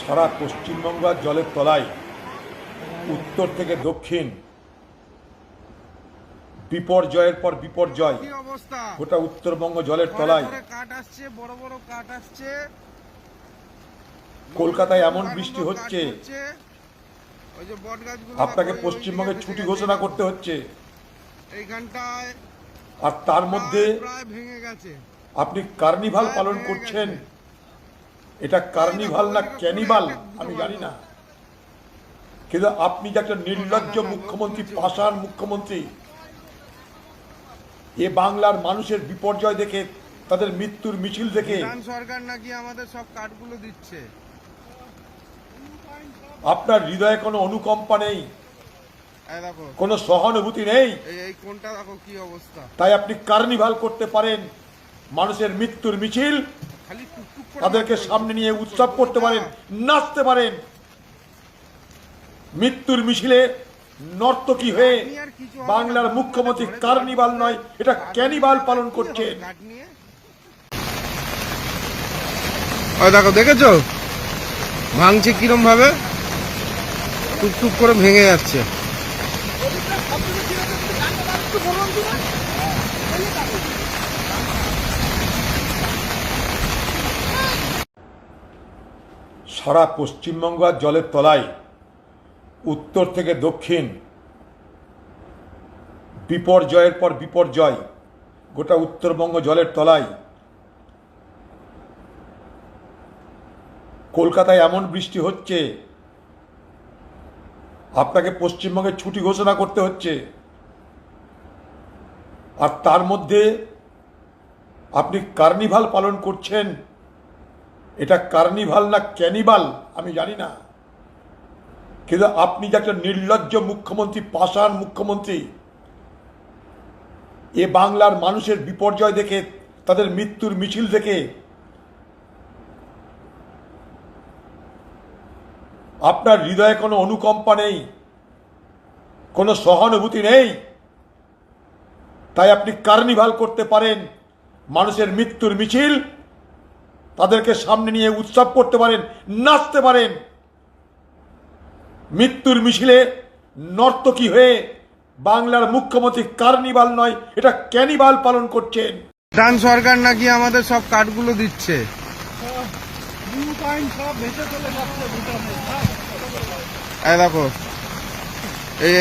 সারা পশ্চিমবঙ্গ জলের তলায় উত্তর থেকে দক্ষিণ বিপর্যয়ের পর বিপর্যয় গোটা উত্তরবঙ্গ জলের তলায়। ঘরে আসছে বড় বড় কাঠ আসছে। কলকাতায় এমন বৃষ্টি হচ্ছে। আপনাকে পশ্চিমবঙ্গে ছুটি ঘোষণা করতে হচ্ছে। আর তার মধ্যে আপনি কার্নিভাল পালন করছেন। এটা কার্নিভাল না ক্যানিভাল আমি জানি না। কিন্তু আপনি যে একটা নির্লজ্জ মুখ্যমন্ত্রী পাষাণ মুখ্যমন্ত্রী এ বাংলার মানুষের বিপর্যয় দেখে তাদের মৃত্যুর মিছিল দেখে সরকার নাকি আমাদের সব কাঠগুলো দিচ্ছে? আপনার হৃদয়ে কোনো অনুকম্পা নেই কোনো সহানুভূতি নেই। এই এই কোনটা দেখো কি অবস্থা। তাই আপনি কার্নিভাল করতে পারেন মানুষের মৃত্যুর মিছিল তাদেরকে সামনে নিয়ে উৎসব করতে পারেন নাচতে পারেন। মৃত্যুর মিছিলে নর্তকী হয়ে। বাংলার মুখ্যমন্ত্রী কার্নিভাল নয় এটা ক্যানিভাল পালন করছেন। দেখো দেখেছ? ভাঙছে কিরম ভাবে টুকটুক করে ভেঙে যাচ্ছে। সারা পশ্চিমবঙ্গ আর জলের তলায়, উত্তর থেকে দক্ষিণ, বিপর্যয়ের পর বিপর্যয়, গোটা উত্তরবঙ্গ জলের তলায়। কলকাতায় এমন বৃষ্টি হচ্ছে, আপনাকে পশ্চিমবঙ্গে ছুটি ঘোষণা করতে হচ্ছে। আর তার মধ্যে আপনি কার্নিভাল পালন করছেন এটা কার্নিভাল না ক্যানিভাল আমি জানি না। কিন্তু আপনি যে একটা নির্লজ্জ মুখ্যমন্ত্রী, পাষাণ মুখ্যমন্ত্রী, এ বাংলার মানুষের বিপর্যয় দেখে, তাদের মৃত্যুর মিছিল দেখে, আপনার হৃদয়ে কোনো অনুকম্পা নেই, কোনো সহানুভূতি নেই, তাই আপনি কার্নিভাল করতে পারেন মানুষের মৃত্যুর মিছিল তাদেরকে সামনে নিয়ে উৎসব করতে পারেন, নাচতে পারেন। মৃত্যুর মিছিলে নর্তকী হয়ে বাংলার মুখ্যমন্ত্রী কার্নিভাল নয়, এটা ক্যানিভাল পালন করছেন। ভুটান সরকার নাকি আমাদের সব কাঠগুলো দিচ্ছে? দেখো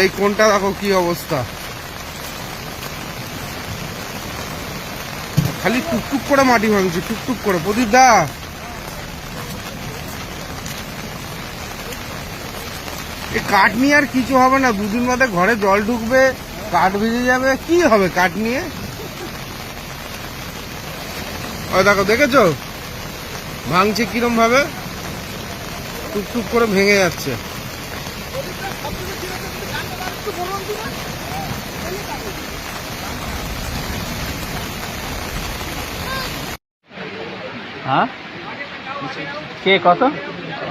এই কোনটা দেখো কি অবস্থা? খালি টুকটুক করে মাটি ভাঙছে, টুকটুক করে। প্রদীপ দা! এ কাঠ নিয়ে আর কিছু হবে না, দুদিন বাদে ঘরে জল ঢুকবে, কাঠ ভিজে যাবে, কি হবে কাঠ নিয়ে? ওই দেখো, দেখেছ? ভাঙছে কিরম ভাবে? টুকটুক করে ভেঙে যাচ্ছে। হ্যাঁ কে কত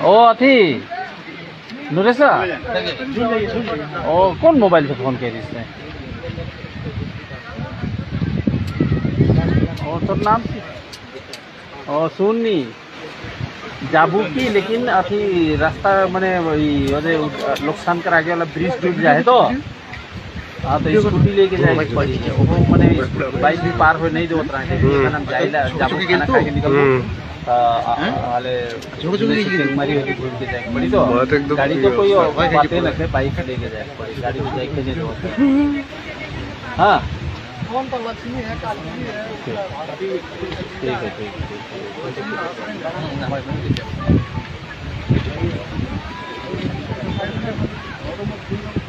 ও अथी नुरेशा ओ कौन मोबाइल से फोन किया इसने ओ তোর নাম কি ও শুননি যাবো কি लेकिन अथी रास्ता मैंने वही ओदे लोकसान कर आगे वाला ब्रिज टूट जाए तो हाँ तो स्कूटी लेके जाए पड़ी है वो मैंने बाइक भी पार हो। नहीं देवत रहा जाइला जाबो खाना खा के निकल वाले मरी होती घूम के जाए पड़ी तो? तो गाड़ी तो कोई बातें न करे बाइक लेके जाए पड़ी गाड़ी में जाए के नहीं देवत तो। हाँ। फ़ोन तो पर लक्ष्मी है काली है ठीक है ठीक है